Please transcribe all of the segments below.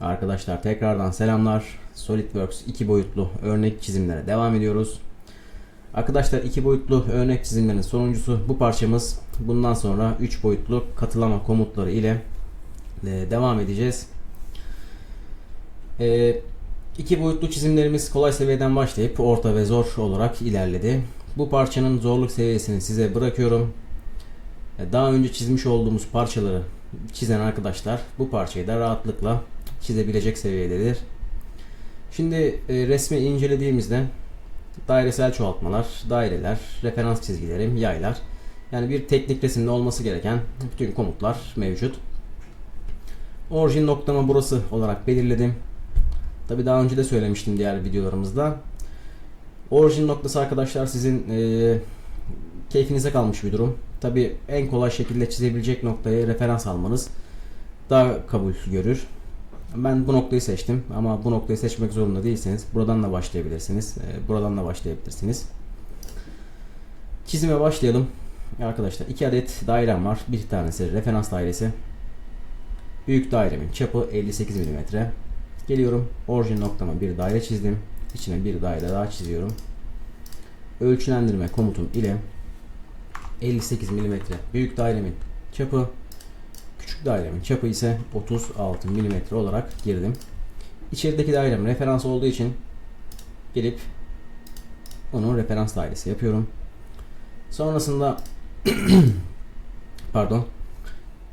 Arkadaşlar tekrardan selamlar. SolidWorks 2 boyutlu örnek çizimlere devam ediyoruz. Arkadaşlar 2 boyutlu örnek çizimlerin sonuncusu bu parçamız. Bundan sonra 3 boyutlu katılama komutları ile e, devam edeceğiz. E, iki boyutlu çizimlerimiz kolay seviyeden başlayıp orta ve zor olarak ilerledi. Bu parçanın zorluk seviyesini size bırakıyorum. E, Daha önce çizmiş olduğumuz parçaları çizen arkadaşlar bu parçayı da rahatlıkla çizebilecek seviyededir. Şimdi e, resmi incelediğimizde dairesel çoğaltmalar, daireler, referans çizgileri, yaylar yani bir teknik resimde olması gereken bütün komutlar mevcut. Orijin noktamı burası olarak belirledim. Tabi daha önce de söylemiştim diğer videolarımızda. Orijin noktası arkadaşlar sizin e, keyfinize kalmış bir durum. Tabi en kolay şekilde çizebilecek noktaya referans almanız daha kabul görür. Ben bu noktayı seçtim ama bu noktayı seçmek zorunda değilseniz buradan da başlayabilirsiniz. E, buradan da başlayabilirsiniz. Çizime başlayalım. Arkadaşlar iki adet dairem var. Bir tanesi referans dairesi. Büyük dairemin çapı 58 mm. Geliyorum orijin noktama bir daire çizdim. İçine bir daire daha çiziyorum. Ölçülendirme komutum ile 58 mm büyük dairemin çapı küçük dairemin çapı ise 36 mm olarak girdim. İçerideki dairem referans olduğu için gelip onu referans dairesi yapıyorum. Sonrasında pardon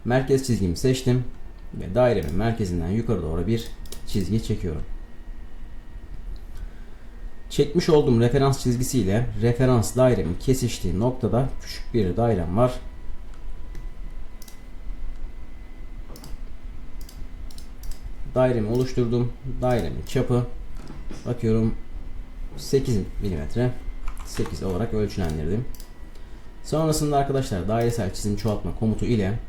merkez çizgimi seçtim ve dairemin merkezinden yukarı doğru bir çizgi çekiyorum. Çekmiş olduğum referans çizgisiyle referans dairemin kesiştiği noktada küçük bir dairem var. Dairemi oluşturdum. Dairemin çapı bakıyorum 8 mm 8 olarak ölçülendirdim. Sonrasında arkadaşlar dairesel çizim çoğaltma komutu ile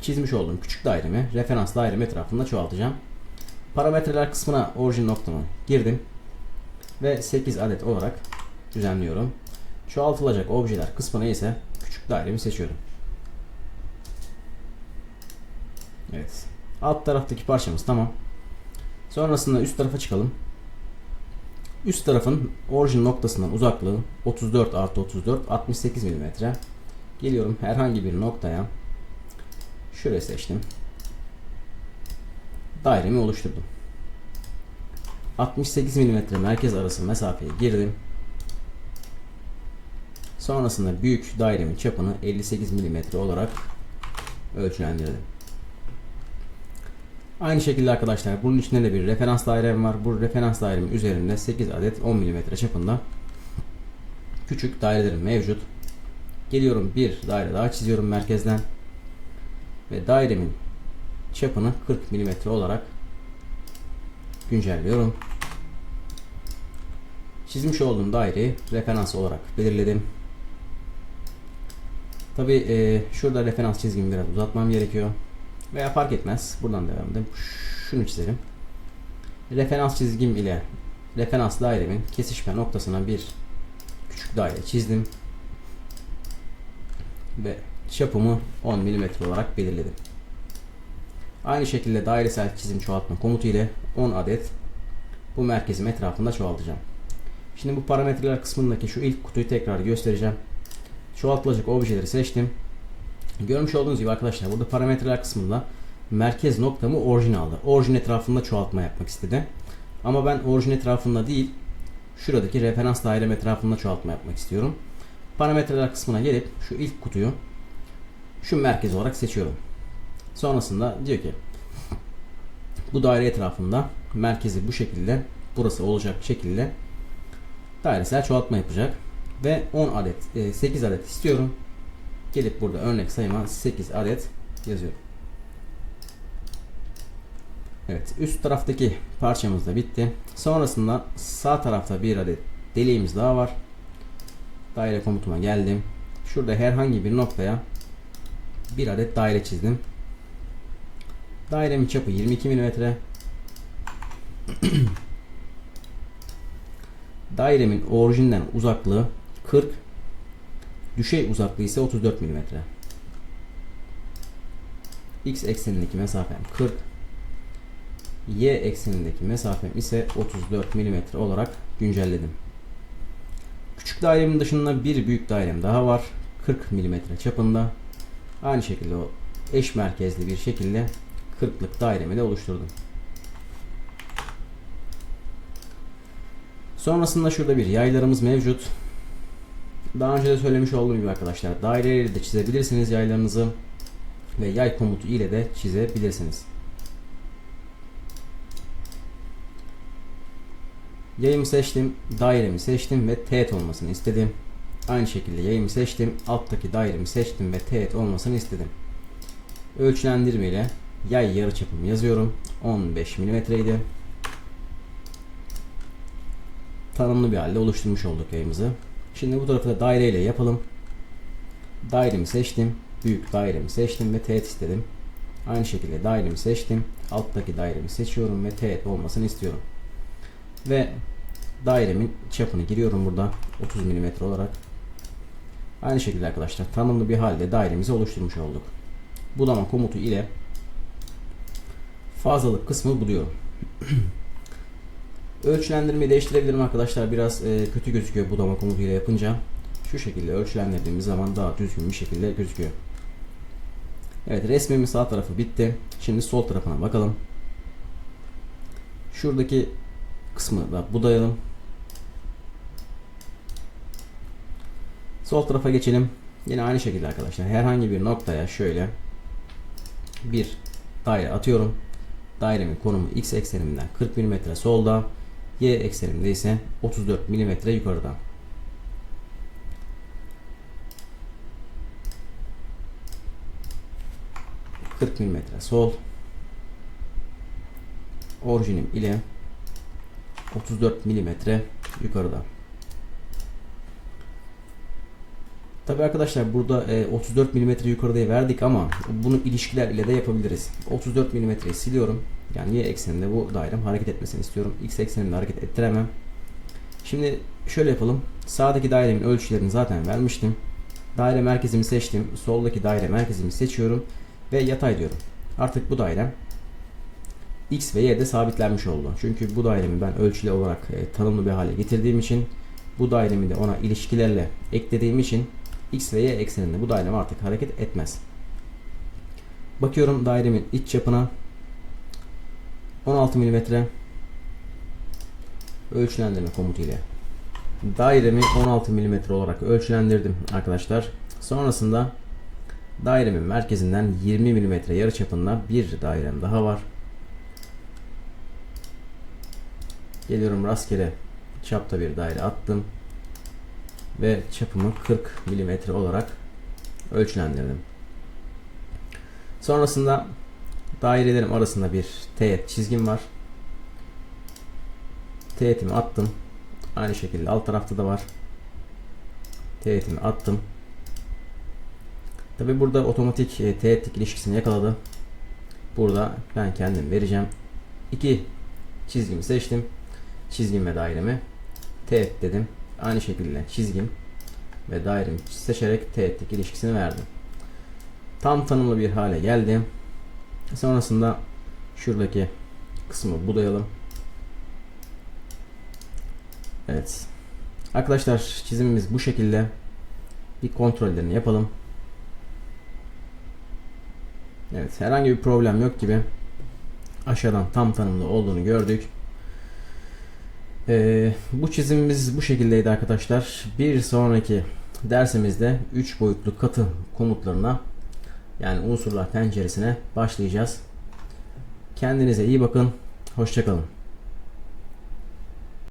çizmiş olduğum küçük dairemi referans dairem etrafında çoğaltacağım. Parametreler kısmına orijin noktamı girdim ve 8 adet olarak düzenliyorum. Çoğaltılacak objeler kısmına ise küçük dairemi seçiyorum. Evet. Alt taraftaki parçamız tamam. Sonrasında üst tarafa çıkalım. Üst tarafın orijin noktasından uzaklığı 34 artı 34 68 mm. Geliyorum herhangi bir noktaya. Şöyle seçtim. Dairemi oluşturdum. 68 mm merkez arası mesafeye girdim. Sonrasında büyük dairemin çapını 58 mm olarak ölçülendirdim. Aynı şekilde arkadaşlar bunun içinde de bir referans dairem var. Bu referans dairemin üzerinde 8 adet 10 mm çapında küçük dairelerim mevcut. Geliyorum bir daire daha çiziyorum merkezden ve dairemin çapını 40 mm olarak güncelliyorum. Çizmiş olduğum daireyi referans olarak belirledim. Tabi e, şurada referans çizgimi biraz uzatmam gerekiyor. Veya fark etmez. Buradan devam edelim. Şunu çizelim. Referans çizgim ile referans dairemin kesişme noktasına bir küçük daire çizdim. Ve çapımı 10 mm olarak belirledim. Aynı şekilde dairesel çizim çoğaltma komutu ile 10 adet bu merkezim etrafında çoğaltacağım. Şimdi bu parametreler kısmındaki şu ilk kutuyu tekrar göstereceğim. Çoğaltılacak objeleri seçtim. Görmüş olduğunuz gibi arkadaşlar burada parametreler kısmında merkez noktamı orijin aldı. Orijin etrafında çoğaltma yapmak istedi. Ama ben orijin etrafında değil şuradaki referans dairem etrafında çoğaltma yapmak istiyorum. Parametreler kısmına gelip şu ilk kutuyu şu merkez olarak seçiyorum. Sonrasında diyor ki bu daire etrafında merkezi bu şekilde burası olacak şekilde dairesel çoğaltma yapacak ve 10 adet 8 adet istiyorum. Gelip burada örnek sayıma 8 adet yazıyorum. Evet üst taraftaki parçamız da bitti. Sonrasında sağ tarafta bir adet deliğimiz daha var. Daire komutuma geldim. Şurada herhangi bir noktaya bir adet daire çizdim. Dairemin çapı 22 mm. Dairemin orijinden uzaklığı 40 Düşey uzaklığı ise 34 mm. X eksenindeki mesafem 40. Y eksenindeki mesafem ise 34 mm olarak güncelledim. Küçük dairemin dışında bir büyük dairem daha var. 40 mm çapında. Aynı şekilde o eş merkezli bir şekilde 40'lık dairemi de oluşturdum. Sonrasında şurada bir yaylarımız mevcut. Daha önce de söylemiş olduğum gibi arkadaşlar daireleri de çizebilirsiniz yaylarınızı ve yay komutu ile de çizebilirsiniz. Yayımı seçtim, dairemi seçtim ve teğet olmasını istedim. Aynı şekilde yayımı seçtim, alttaki dairemi seçtim ve teğet olmasını istedim. Ölçülendirme ile yay yarıçapımı yazıyorum. 15 mm idi. Tanımlı bir halde oluşturmuş olduk yayımızı. Şimdi bu tarafı da daire ile yapalım. Dairemi seçtim. Büyük dairemi seçtim ve teğet istedim. Aynı şekilde dairemi seçtim. Alttaki dairemi seçiyorum ve teğet olmasını istiyorum. Ve dairemin çapını giriyorum burada 30 mm olarak. Aynı şekilde arkadaşlar tanımlı bir halde dairemizi oluşturmuş olduk. Budama komutu ile fazlalık kısmı buluyorum. Ölçülendirmeyi değiştirebilirim arkadaşlar. Biraz e, kötü gözüküyor budama komutu ile yapınca. Şu şekilde ölçülendirdiğimiz zaman daha düzgün bir şekilde gözüküyor. Evet resmimin sağ tarafı bitti. Şimdi sol tarafına bakalım. Şuradaki kısmı da budayalım. Sol tarafa geçelim. Yine aynı şekilde arkadaşlar herhangi bir noktaya şöyle bir daire atıyorum. Dairemin konumu x eksenimden 40 mm solda, y eksenimde ise 34 mm yukarıda. ...40 mm sol... ...orijinim ile... ...34 mm yukarıda. Tabi arkadaşlar burada e, 34 mm yukarıda verdik ama bunu ilişkiler ile de yapabiliriz. 34 mm siliyorum. Yani y ekseninde bu dairem hareket etmesini istiyorum. X ekseninde hareket ettiremem. Şimdi şöyle yapalım. Sağdaki dairemin ölçülerini zaten vermiştim. Daire merkezimi seçtim. Soldaki daire merkezimi seçiyorum. Ve yatay diyorum. Artık bu dairem X ve Y'de sabitlenmiş oldu. Çünkü bu dairemi ben ölçüle olarak e, tanımlı bir hale getirdiğim için bu dairemi de ona ilişkilerle eklediğim için X ve Y ekseninde bu dairem artık hareket etmez. Bakıyorum dairemin iç çapına 16 mm ölçülendirme komutu ile dairemi 16 mm olarak ölçülendirdim arkadaşlar. Sonrasında dairemin merkezinden 20 mm yarı çapında bir dairem daha var. Geliyorum rastgele çapta bir daire attım ve çapımı 40 mm olarak ölçülendirdim. Sonrasında dairelerim arasında bir teğet çizgim var. Teğetimi attım. Aynı şekilde alt tarafta da var. Teğetimi attım. Tabi burada otomatik e, teğetlik ilişkisini yakaladı. Burada ben kendim vereceğim. İki çizgimi seçtim. Çizgim ve dairemi teğet dedim. Aynı şekilde çizgim ve dairemi seçerek teğetlik ilişkisini verdim. Tam tanımlı bir hale geldim. Sonrasında şuradaki kısmı budayalım. Evet. Arkadaşlar çizimimiz bu şekilde. Bir kontrollerini yapalım. Evet herhangi bir problem yok gibi. Aşağıdan tam tanımlı olduğunu gördük. Ee, bu çizimimiz bu şekildeydi arkadaşlar. Bir sonraki dersimizde 3 boyutlu katı komutlarına yani unsurlar penceresine başlayacağız. Kendinize iyi bakın. Hoşçakalın.